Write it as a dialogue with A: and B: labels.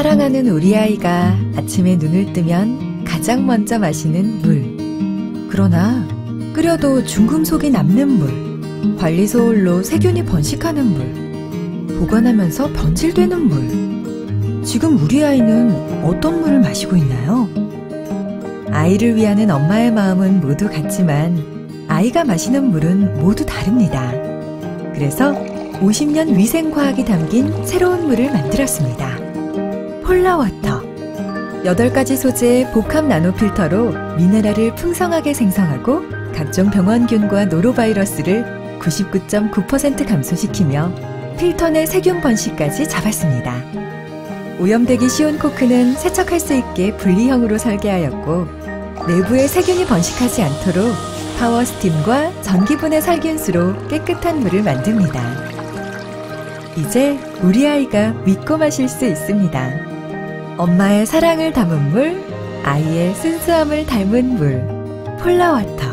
A: 사랑하는 우리 아이가 아침에 눈을 뜨면 가장 먼저 마시는 물. 그러나 끓여도 중금속이 남는 물. 관리 소홀로 세균이 번식하는 물. 보관하면서 변질되는 물. 지금 우리 아이는 어떤 물을 마시고 있나요? 아이를 위하는 엄마의 마음은 모두 같지만 아이가 마시는 물은 모두 다릅니다. 그래서 50년 위생과학이 담긴 새로운 물을 만들었습니다. 폴라워터. 8가지 소재의 복합 나노 필터로 미네랄을 풍성하게 생성하고 각종 병원균과 노로바이러스를 99.9% 감소시키며 필터 내 세균 번식까지 잡았습니다. 오염되기 쉬운 코크는 세척할 수 있게 분리형으로 설계하였고 내부에 세균이 번식하지 않도록 파워 스팀과 전기분해 살균수로 깨끗한 물을 만듭니다. 이제 우리 아이가 믿고 마실 수 있습니다. 엄마의 사랑을 담은 물, 아이의 순수함을 닮은 물, 폴라워터.